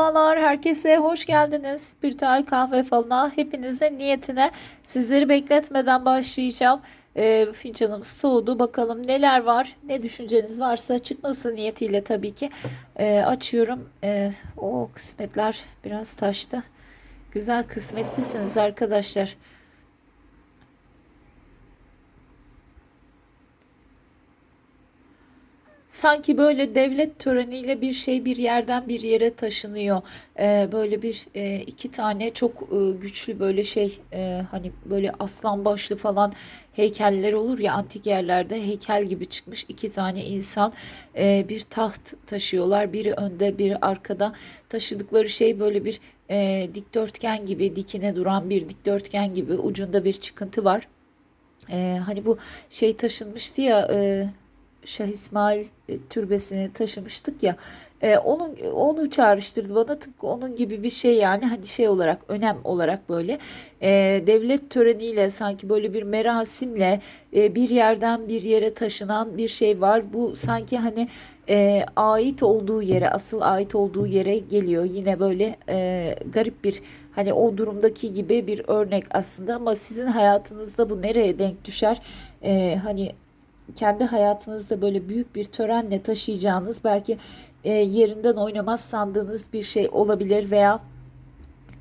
Merhabalar, herkese hoş geldiniz. Spiritüel kahve falına hepinizin niyetine sizleri bekletmeden başlayacağım. Ee, fincanım soğudu. Bakalım neler var, ne düşünceniz varsa çıkması niyetiyle tabii ki Ee, açıyorum. Ee, o kısmetler biraz taştı. Güzel kısmetlisiniz arkadaşlar. Sanki böyle devlet töreniyle bir şey bir yerden bir yere taşınıyor. Ee, böyle bir e, iki tane çok e, güçlü böyle şey e, hani böyle aslan başlı falan heykeller olur ya antik yerlerde heykel gibi çıkmış iki tane insan e, bir taht taşıyorlar. Biri önde biri arkada. Taşıdıkları şey böyle bir e, dikdörtgen gibi dikine duran bir dikdörtgen gibi ucunda bir çıkıntı var. E, hani bu şey taşınmıştı ya e, Şah İsmail e, türbesini taşımıştık ya. E, onun onu çağrıştırdı bana. Tıpkı onun gibi bir şey yani hani şey olarak önem olarak böyle. E, devlet töreniyle sanki böyle bir merasimle e, bir yerden bir yere taşınan bir şey var. Bu sanki hani e, ait olduğu yere asıl ait olduğu yere geliyor. Yine böyle e, garip bir hani o durumdaki gibi bir örnek aslında. Ama sizin hayatınızda bu nereye denk düşer? E, hani kendi hayatınızda böyle büyük bir törenle taşıyacağınız belki e, yerinden oynamaz sandığınız bir şey olabilir veya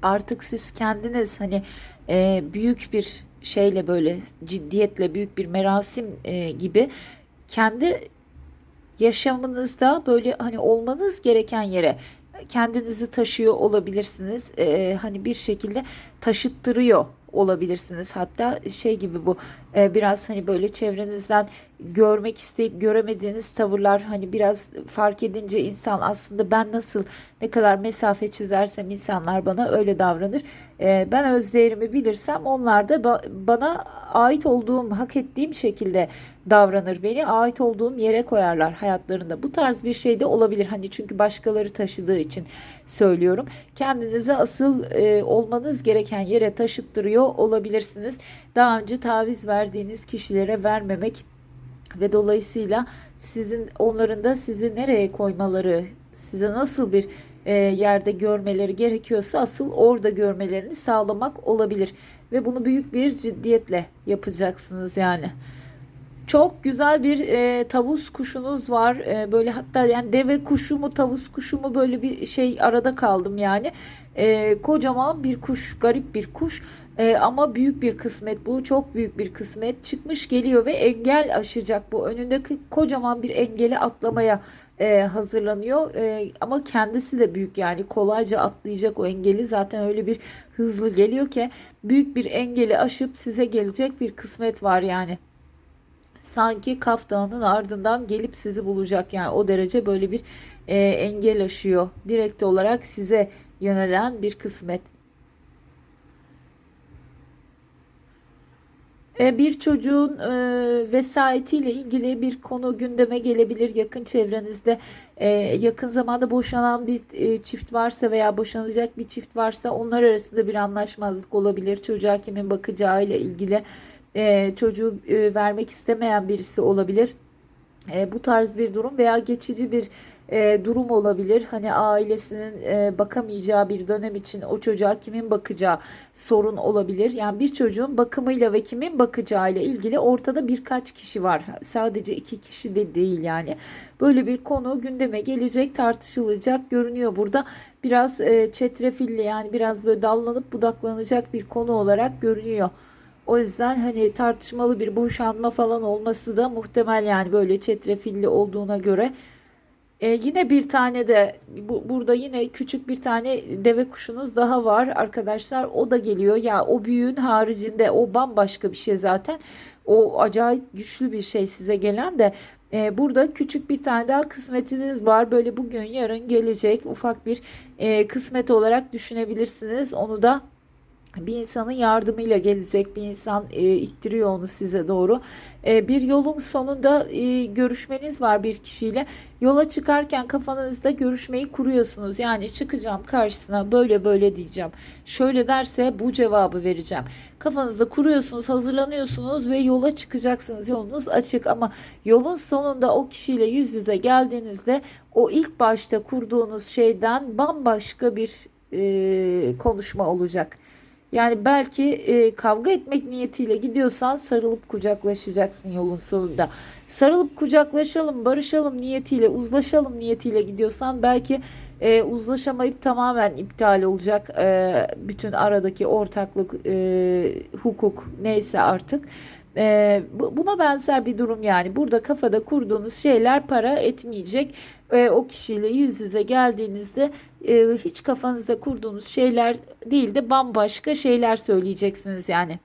artık siz kendiniz hani e, büyük bir şeyle böyle ciddiyetle büyük bir merasim e, gibi kendi yaşamınızda böyle hani olmanız gereken yere kendinizi taşıyor olabilirsiniz. E, hani bir şekilde taşıttırıyor olabilirsiniz. Hatta şey gibi bu e, biraz hani böyle çevrenizden görmek isteyip göremediğiniz tavırlar hani biraz fark edince insan aslında ben nasıl ne kadar mesafe çizersem insanlar bana öyle davranır. E, ben öz değerimi bilirsem onlar da ba- bana ait olduğum, hak ettiğim şekilde davranır. Beni ait olduğum yere koyarlar hayatlarında. Bu tarz bir şey de olabilir. Hani çünkü başkaları taşıdığı için söylüyorum. Kendinizi asıl e, olmanız gereken yere taşıttırıyor olabilirsiniz. Daha önce taviz verdiğiniz kişilere vermemek ve dolayısıyla sizin onların da sizi nereye koymaları, size nasıl bir e, yerde görmeleri gerekiyorsa asıl orada görmelerini sağlamak olabilir ve bunu büyük bir ciddiyetle yapacaksınız yani. Çok güzel bir e, tavus kuşunuz var. E, böyle hatta yani deve kuşu mu tavus kuşu mu böyle bir şey arada kaldım yani. E, kocaman bir kuş, garip bir kuş. E, ama büyük bir kısmet bu. Çok büyük bir kısmet. Çıkmış geliyor ve engel aşacak bu. Önündeki kocaman bir engeli atlamaya e, hazırlanıyor. E, ama kendisi de büyük yani kolayca atlayacak o engeli. Zaten öyle bir hızlı geliyor ki büyük bir engeli aşıp size gelecek bir kısmet var yani sanki Kaf ardından gelip sizi bulacak. Yani o derece böyle bir e, engel aşıyor. Direkt olarak size yönelen bir kısmet. E, Bir çocuğun e, vesayetiyle ilgili bir konu gündeme gelebilir yakın çevrenizde. E, yakın zamanda boşanan bir çift varsa veya boşanacak bir çift varsa onlar arasında bir anlaşmazlık olabilir. Çocuğa kimin bakacağı ile ilgili e, çocuğu e, vermek istemeyen birisi olabilir. E, bu tarz bir durum veya geçici bir e, durum olabilir. Hani ailesinin e, bakamayacağı bir dönem için o çocuğa kimin bakacağı sorun olabilir. Yani bir çocuğun bakımıyla ve kimin bakacağıyla ilgili ortada birkaç kişi var. Sadece iki kişi de değil yani. Böyle bir konu gündeme gelecek, tartışılacak görünüyor burada. Biraz e, çetrefilli yani biraz böyle dallanıp budaklanacak bir konu olarak görünüyor. O yüzden hani tartışmalı bir boşanma falan olması da muhtemel yani böyle çetrefilli olduğuna göre. E, yine bir tane de bu, burada yine küçük bir tane deve kuşunuz daha var arkadaşlar. O da geliyor. Ya o büyüğün haricinde o bambaşka bir şey zaten. O acayip güçlü bir şey size gelen de e, burada küçük bir tane daha kısmetiniz var. Böyle bugün yarın gelecek ufak bir e, kısmet olarak düşünebilirsiniz. Onu da bir insanın yardımıyla gelecek bir insan e, ittiriyor onu size doğru. E, bir yolun sonunda e, görüşmeniz var bir kişiyle. Yola çıkarken kafanızda görüşmeyi kuruyorsunuz. Yani çıkacağım karşısına böyle böyle diyeceğim. Şöyle derse bu cevabı vereceğim. Kafanızda kuruyorsunuz, hazırlanıyorsunuz ve yola çıkacaksınız. Yolunuz açık ama yolun sonunda o kişiyle yüz yüze geldiğinizde o ilk başta kurduğunuz şeyden bambaşka bir e, konuşma olacak. Yani belki e, kavga etmek niyetiyle gidiyorsan sarılıp kucaklaşacaksın yolun sonunda. Sarılıp kucaklaşalım, barışalım niyetiyle, uzlaşalım niyetiyle gidiyorsan belki e, uzlaşamayıp tamamen iptal olacak e, bütün aradaki ortaklık, e, hukuk neyse artık. E, bu- buna benzer bir durum yani. Burada kafada kurduğunuz şeyler para etmeyecek. E, o kişiyle yüz yüze geldiğinizde e, hiç kafanızda kurduğunuz şeyler değil de bambaşka şeyler söyleyeceksiniz yani.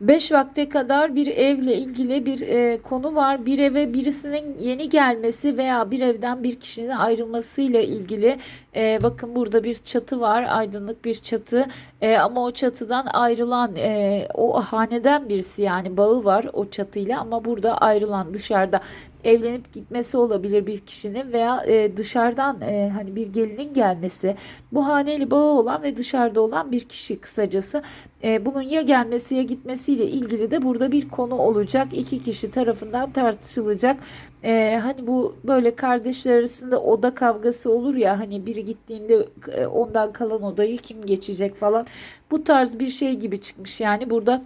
5 vakte kadar bir evle ilgili bir e, konu var. Bir eve birisinin yeni gelmesi veya bir evden bir kişinin ayrılmasıyla ilgili. E, bakın burada bir çatı var, aydınlık bir çatı. E, ama o çatıdan ayrılan e, o haneden birisi yani bağı var o çatıyla ama burada ayrılan dışarıda evlenip gitmesi olabilir bir kişinin veya e, dışarıdan e, hani bir gelinin gelmesi. Bu haneli bağı olan ve dışarıda olan bir kişi kısacası. E, bunun ya gelmesi ya gitmesiyle ilgili de burada bir konu olacak. İki kişi tarafından tartışılacak. E, hani bu böyle kardeşler arasında oda kavgası olur ya hani biri gittiğinde e, ondan kalan odayı kim geçecek falan. Bu tarz bir şey gibi çıkmış yani burada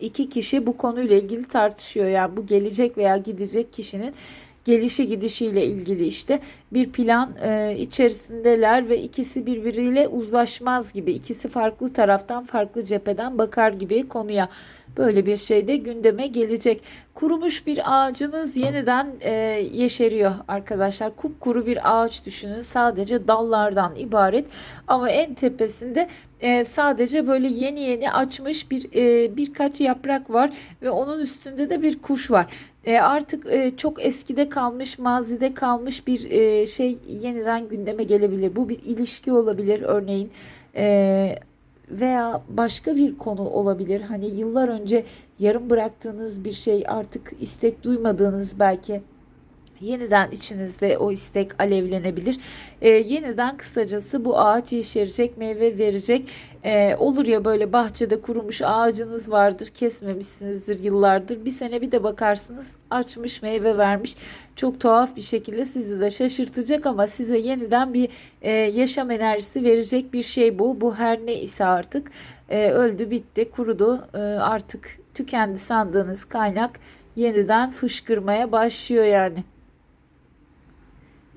iki kişi bu konuyla ilgili tartışıyor. Yani bu gelecek veya gidecek kişinin gelişi gidişiyle ilgili işte bir plan e, içerisindeler ve ikisi birbiriyle uzlaşmaz gibi ikisi farklı taraftan farklı cepheden bakar gibi konuya böyle bir şey de gündeme gelecek. Kurumuş bir ağacınız yeniden e, yeşeriyor arkadaşlar. Kupkuru bir ağaç düşünün sadece dallardan ibaret ama en tepesinde e, sadece böyle yeni yeni açmış bir e, birkaç yaprak var ve onun üstünde de bir kuş var. E, artık e, çok eskide kalmış, mazide kalmış bir e, şey yeniden gündeme gelebilir. Bu bir ilişki olabilir örneğin. E, veya başka bir konu olabilir. Hani yıllar önce yarım bıraktığınız bir şey artık istek duymadığınız belki yeniden içinizde o istek alevlenebilir. Ee, yeniden kısacası bu ağaç yeşerecek, meyve verecek. Ee, olur ya böyle bahçede kurumuş ağacınız vardır, kesmemişsinizdir yıllardır. Bir sene bir de bakarsınız açmış, meyve vermiş. Çok tuhaf bir şekilde sizi de şaşırtacak ama size yeniden bir e, yaşam enerjisi verecek bir şey bu. Bu her ne ise artık e, öldü, bitti, kurudu. E, artık tükendi sandığınız kaynak yeniden fışkırmaya başlıyor yani.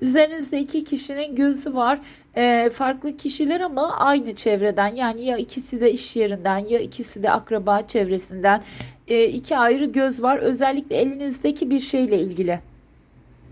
Üzerinizde iki kişinin gözü var. Ee, farklı kişiler ama aynı çevreden yani ya ikisi de iş yerinden ya ikisi de akraba çevresinden Ee, iki ayrı göz var. Özellikle elinizdeki bir şeyle ilgili.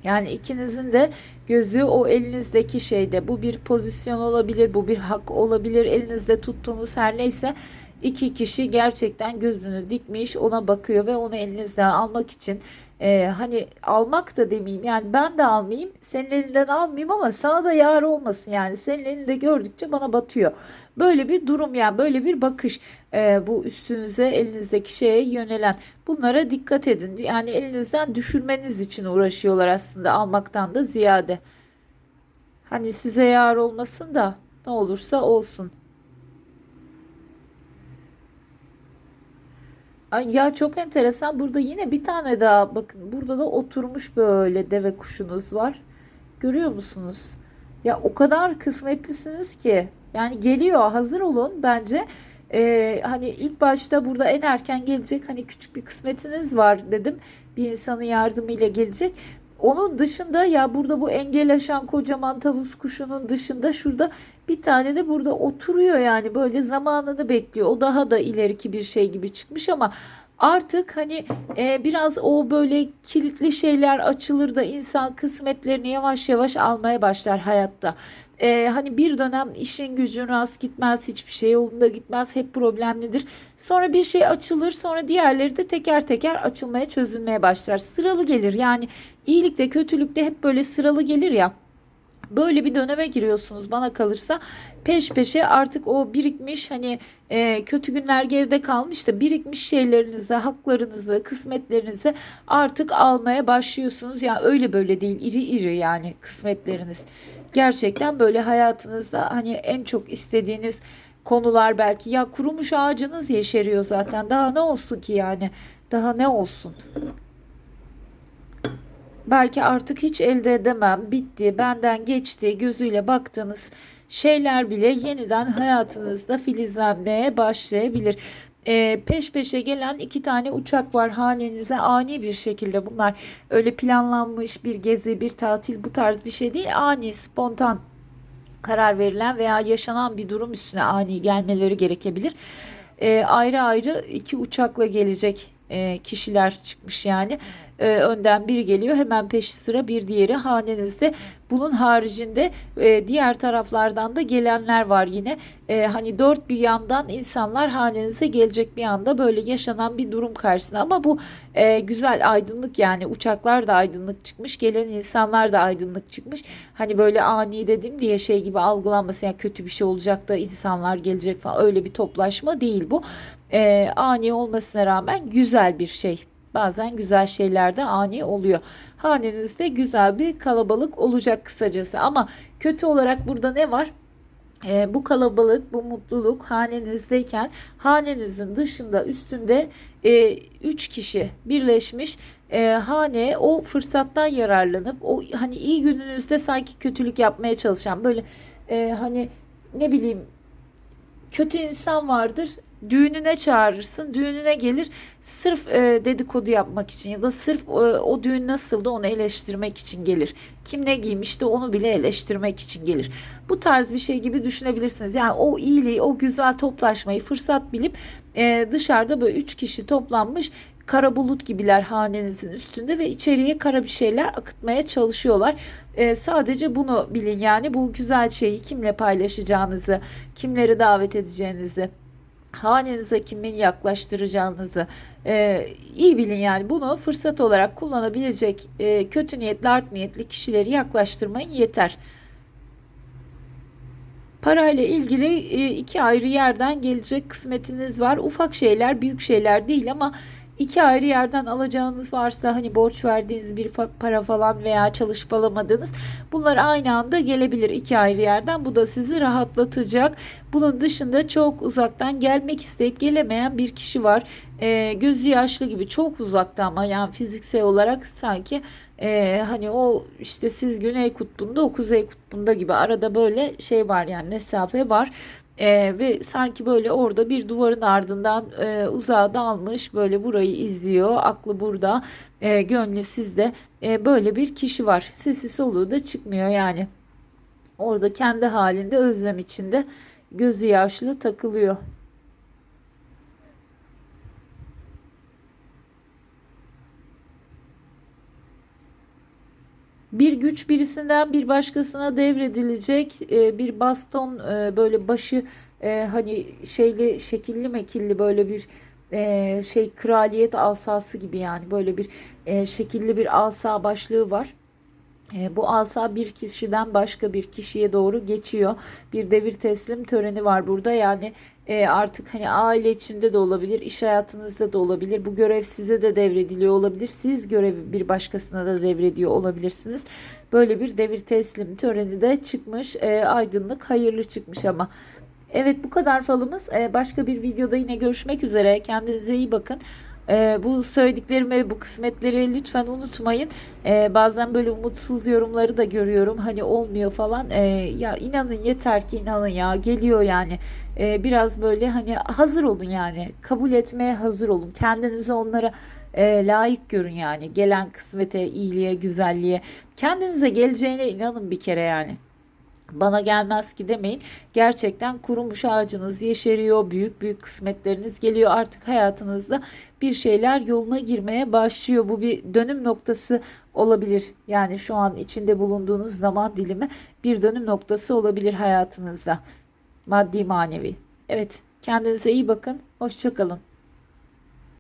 Yani ikinizin de gözü o elinizdeki şeyde. Bu bir pozisyon olabilir, bu bir hak olabilir. Elinizde tuttuğunuz her neyse iki kişi gerçekten gözünü dikmiş, ona bakıyor ve onu elinizden almak için e, hani almak da demeyeyim yani ben de almayayım, senin elinden almayayım ama sana da yar olmasın yani senin elinde gördükçe bana batıyor. Böyle bir durum yani böyle bir bakış e, bu üstünüze elinizdeki şeye yönelen. Bunlara dikkat edin. Yani elinizden düşürmeniz için uğraşıyorlar aslında almaktan da ziyade. Hani size yar olmasın da ne olursa olsun. Ay ya çok enteresan. Burada yine bir tane daha bakın. Burada da oturmuş böyle deve kuşunuz var. Görüyor musunuz? Ya o kadar kısmetlisiniz ki. Yani geliyor hazır olun bence. Ee, hani ilk başta burada en erken gelecek hani küçük bir kısmetiniz var dedim. Bir insanın yardımıyla gelecek. Onun dışında ya burada bu engel aşan kocaman tavus kuşunun dışında şurada bir tane de burada oturuyor yani böyle zamanını bekliyor. O daha da ileriki bir şey gibi çıkmış ama artık hani e, biraz o böyle kilitli şeyler açılır da insan kısmetlerini yavaş yavaş almaya başlar hayatta. E, hani bir dönem işin gücün rast gitmez, hiçbir şey yolunda gitmez, hep problemlidir. Sonra bir şey açılır, sonra diğerleri de teker teker açılmaya, çözülmeye başlar. Sıralı gelir yani iyilikte kötülükte hep böyle sıralı gelir ya. Böyle bir döneme giriyorsunuz bana kalırsa peş peşe artık o birikmiş hani e, kötü günler geride kalmış da birikmiş şeylerinizi, haklarınızı, kısmetlerinizi artık almaya başlıyorsunuz. Ya öyle böyle değil iri iri yani kısmetleriniz. Gerçekten böyle hayatınızda hani en çok istediğiniz konular belki ya kurumuş ağacınız yeşeriyor zaten daha ne olsun ki yani daha ne olsun. Belki artık hiç elde edemem, bitti, benden geçti gözüyle baktığınız şeyler bile yeniden hayatınızda filizlenmeye başlayabilir. Ee, peş peşe gelen iki tane uçak var hanenize ani bir şekilde bunlar öyle planlanmış bir gezi bir tatil bu tarz bir şey değil ani spontan karar verilen veya yaşanan bir durum üstüne ani gelmeleri gerekebilir. Ee, ayrı ayrı iki uçakla gelecek e, kişiler çıkmış yani. E, önden biri geliyor hemen peşi sıra bir diğeri hanenizde. Bunun haricinde e, diğer taraflardan da gelenler var yine. E, hani dört bir yandan insanlar hanenize gelecek bir anda böyle yaşanan bir durum karşısında. Ama bu e, güzel aydınlık yani uçaklar da aydınlık çıkmış. Gelen insanlar da aydınlık çıkmış. Hani böyle ani dedim diye şey gibi algılanmasın. Yani kötü bir şey olacak da insanlar gelecek falan öyle bir toplaşma değil bu. E, ani olmasına rağmen güzel bir şey. Bazen güzel şeyler de ani oluyor. Hanenizde güzel bir kalabalık olacak kısacası. Ama kötü olarak burada ne var? E, bu kalabalık, bu mutluluk hanenizdeyken hanenizin dışında üstünde 3 e, kişi birleşmiş e, hane o fırsattan yararlanıp o hani iyi gününüzde sanki kötülük yapmaya çalışan böyle e, hani ne bileyim kötü insan vardır düğününe çağırırsın. Düğününe gelir sırf e, dedikodu yapmak için ya da sırf e, o düğün nasıldı onu eleştirmek için gelir. Kim ne giymişti onu bile eleştirmek için gelir. Bu tarz bir şey gibi düşünebilirsiniz. Yani o iyiliği, o güzel toplaşmayı fırsat bilip e, dışarıda böyle üç kişi toplanmış kara bulut gibiler hanenizin üstünde ve içeriye kara bir şeyler akıtmaya çalışıyorlar. E, sadece bunu bilin yani bu güzel şeyi kimle paylaşacağınızı, kimleri davet edeceğinizi hanenize kimin yaklaştıracağınızı e, iyi bilin yani bunu fırsat olarak kullanabilecek e, kötü niyetli art niyetli kişileri yaklaştırmayın yeter. Parayla ilgili e, iki ayrı yerden gelecek kısmetiniz var. Ufak şeyler, büyük şeyler değil ama iki ayrı yerden alacağınız varsa hani borç verdiğiniz bir para falan veya çalışıp alamadığınız bunlar aynı anda gelebilir iki ayrı yerden. Bu da sizi rahatlatacak. Bunun dışında çok uzaktan gelmek isteyip gelemeyen bir kişi var. E, gözü yaşlı gibi çok uzakta ama yani fiziksel olarak sanki e, hani o işte siz güney kutbunda o kuzey kutbunda gibi arada böyle şey var yani mesafe var. E, ve sanki böyle orada bir duvarın ardından e, uzağa dalmış böyle burayı izliyor aklı burada. E, gönlü sizde. E, böyle bir kişi var. Sesi soluğu da çıkmıyor yani. Orada kendi halinde özlem içinde gözü yaşlı takılıyor. Bir güç birisinden bir başkasına devredilecek e, bir baston e, böyle başı e, hani şeyli şekilli mekilli böyle bir şey kraliyet asası gibi yani böyle bir şekilli bir asa başlığı var. E, bu asa bir kişiden başka bir kişiye doğru geçiyor. Bir devir teslim töreni var burada. Yani e, artık hani aile içinde de olabilir, iş hayatınızda da olabilir. Bu görev size de devrediliyor olabilir. Siz görevi bir başkasına da devrediyor olabilirsiniz. Böyle bir devir teslim töreni de çıkmış. E, aydınlık, hayırlı çıkmış ama. Evet bu kadar falımız. E, başka bir videoda yine görüşmek üzere. Kendinize iyi bakın. Ee, bu söylediklerimi, bu kısmetleri lütfen unutmayın. Ee, bazen böyle umutsuz yorumları da görüyorum. Hani olmuyor falan. Ee, ya inanın yeter ki inanın ya geliyor yani. Ee, biraz böyle hani hazır olun yani. Kabul etmeye hazır olun. Kendinizi onlara e, layık görün yani. Gelen kısmete, iyiliğe, güzelliğe. Kendinize geleceğine inanın bir kere yani bana gelmez ki demeyin. Gerçekten kurumuş ağacınız yeşeriyor. Büyük büyük kısmetleriniz geliyor. Artık hayatınızda bir şeyler yoluna girmeye başlıyor. Bu bir dönüm noktası olabilir. Yani şu an içinde bulunduğunuz zaman dilimi bir dönüm noktası olabilir hayatınızda. Maddi manevi. Evet kendinize iyi bakın. Hoşçakalın.